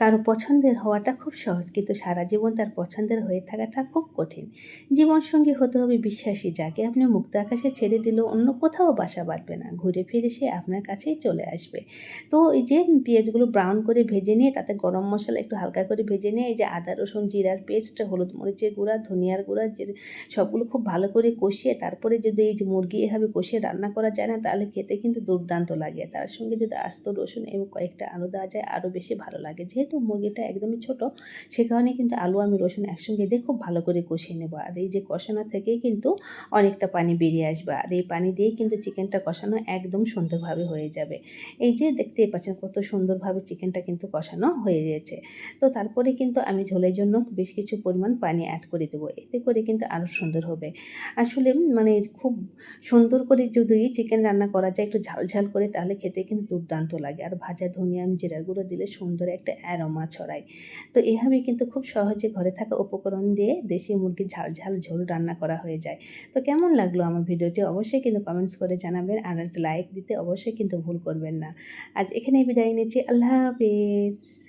কারও পছন্দের হওয়াটা খুব সহজ, কিন্তু সারা জীবন তার পছন্দের হয়ে থাকাটা খুব কঠিন। জীবনসঙ্গী হতে হবে বিশ্বাসী, যাকে আপনি মুক্ত আকাশে ছেড়ে দিলেও অন্য কোথাও বাসা বাঁধবে না। ঘুরে ফিরে সে আপনার কাছেই চলে আসবে। তো এই যে পেঁয়াজগুলো ব্রাউন করে ভেজে নিয়ে, তাতে গরম মশলা একটু হালকা করে ভেজে নিয়ে, এই যে আদা, রসুন, জিরার পেস্ট হলুদ মরিচের গুঁড়া, ধনিয়ার গুঁড়া, যে সবগুলো খুব ভালো করে কষিয়ে, তারপরে যদি এই যে মুরগি এভাবে কষিয়ে রান্না করা যায় না, তাহলে খেতে কিন্তু দুর্দান্ত লাগে। তার সঙ্গে যদি আস্ত রসুন এবং কয়েকটা আলু দেওয়া যায়, আরও বেশি ভালো লাগে। যেহেতু মুরগিটা একদমই ছোট, সে কারণে কিন্তু আলু, আমি রসুন একসঙ্গে দিয়ে খুব ভালো করে কষিয়ে নেব। আর এই যে কষানো থেকেই কিন্তু অনেকটা পানি বেরিয়ে আসবে। আর এই পানি দিয়েই কিন্তু চিকেনটা কষানো একদম সুন্দরভাবে হয়ে যাবে। এই যে দেখতেই পাচ্ছেন কত সুন্দরভাবে চিকেনটা কিন্তু কষানো হয়ে গেছে। তো তারপরে কিন্তু আমি ঝোলের জন্য বেশ কিছু পরিমাণ পানি অ্যাড করে দেবো। এতে করে কিন্তু আরও সুন্দর হবে। আসলে মানে খুব সুন্দর করে যদি চিকেন রান্না করা যায়, একটু ঝাল ঝাল করে, তাহলে খেতে কিন্তু দুর্দান্ত লাগে। আর ভাজা ধনিয়া জিরার গুঁড়ো দিলে সুন্দর একটা অ্যারোমা ছড়ায়। তো এভাবে কিন্তু খুব সহজে ঘরে থাকা উপকরণ দিয়ে দেশি মুরগির ঝাল ঝাল ঝোল রান্না করা হয়ে যায়। তো কেমন লাগল আমার ভিডিওটি অবশ্যই কিন্তু কমেন্টস করে জানাবেন আর একটা লাইক দিতে অবশ্যই কিন্তু ভুল করবেন না। আজ এখানেই বিদায় নিচ্ছি। আল্লাহ হাফিজ।